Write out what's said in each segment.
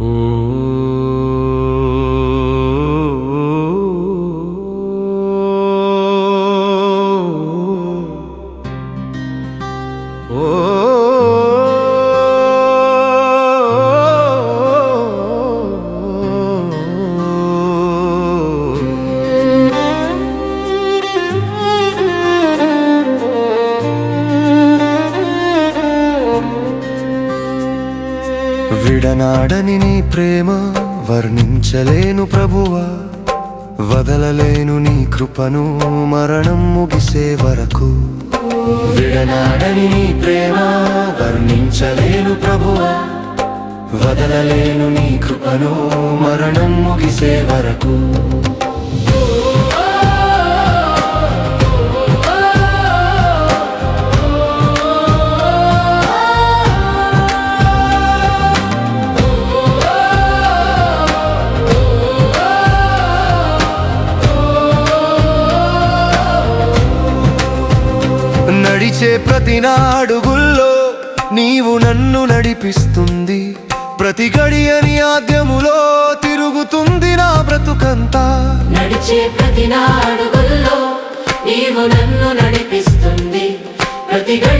Ooh. విడనాడని నీ ప్రేమ వర్ణించలేను ప్రభువా. వదలలేను నీ కృపను మరణం ముగిసే వరకు. విడనాడని నీ ప్రేమ వర్ణించలేను ప్రభువా. వదలలేను నీ కృపను మరణం ముగిసే వరకు. నడిచే ప్రతి నాడుగుల్లో నీవు నన్ను నడిపిస్తుంది. ప్రతి గడియని ఆద్యములో తిరుగుతుంది నా బ్రతుకంతా. నడిచే ప్రతి నాడుగుల్లో నీవు నన్ను నడిపిస్తుంది. ప్రతి గడి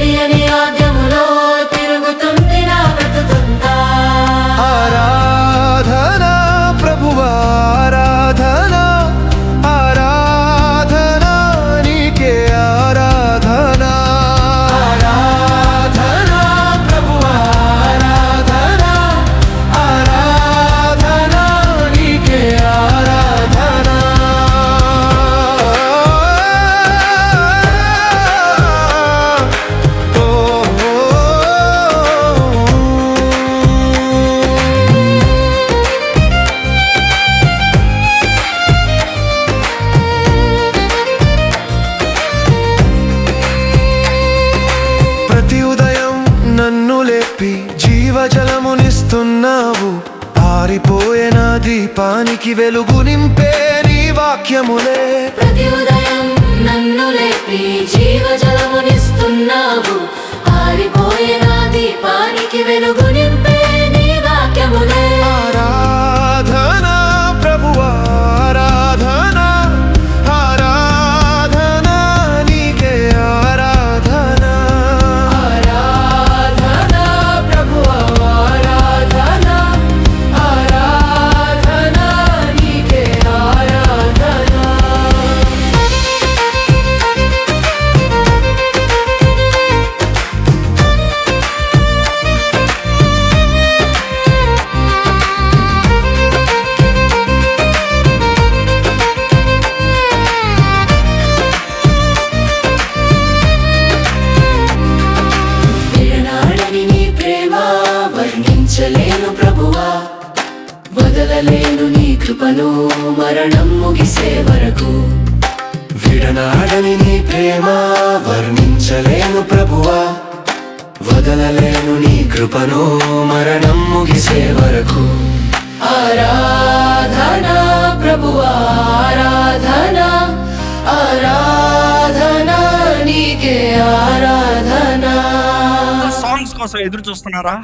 జీవజలమునిస్తున్నావు. ఆరిపోయే నా దీపానికి వెలుగు నింపే నీ వాక్యములే. ప్రతి ఉదయం నన్ను లేపి జీవజలమునిస్తున్నావు. ఆరిపోయే నా దీపానికి వెలుగు నింపే వదలలేను ప్రభువా వదలలేను నీ కృపను మరణం ముగిసే వరకు. విడనాడని నీ ప్రేమ వర్ణించలేను ప్రభువా వదలలేను నీ కృపను మరణం ముగిసే వరకు. ఆరాధన ప్రభువా ఆరాధన ఆరాధన నీకే ఆరాధన. సాంగ్స్ కోసం ఎదురు చూస్తున్నారా?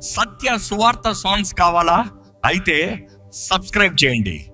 సత్య సువార్త సాంగ్స్ కావాలా? అయితే సబ్స్క్రైబ్ చేయండి.